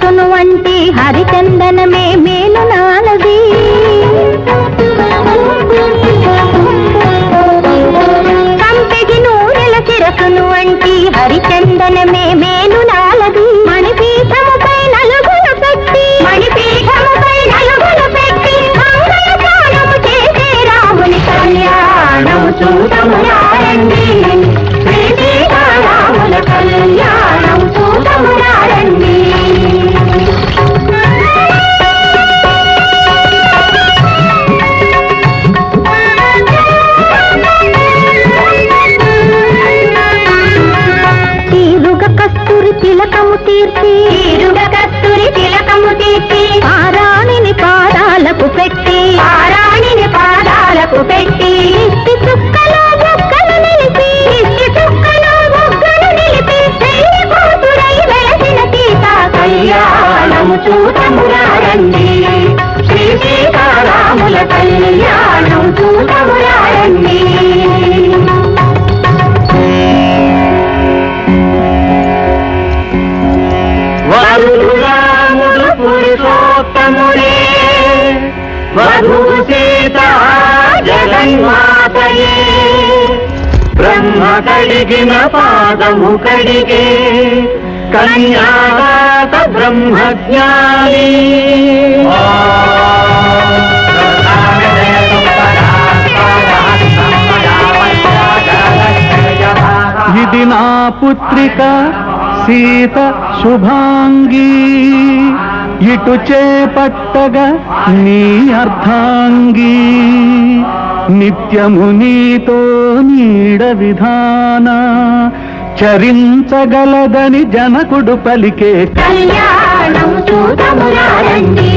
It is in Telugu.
నూనెల శిరసును వంటి హరిచందనమే మేలు నాలది. కంపెగి నూనెల చిరకును వంటి హరిచందనమే మేలు నాలది. మణిపీఠముపై నలుగులు పెట్టి మణిపీఠముపై నలుగులు పెట్టి చేసే రాముని కళ్యాణం చూతమురారండి సీతారాముల కళ్యాణం చూతమురారండి వరుడు రాముడు పురుషోత్తముడే. వధువు సీత జగన్మాతయే. బ్రహ్మ కడిగిన పాదము కడిగే. కన్యాదాత బ్రహ్మజ్ఞాని. పుత్రిక సీత శుభాంగీ ఇటు చేపట్టగా నీ అర్థాంగీ నిత్యము నీతో నీడ విధాన చరించగలదని జనకుడు పలికే. కళ్యాణం చూతమురారండి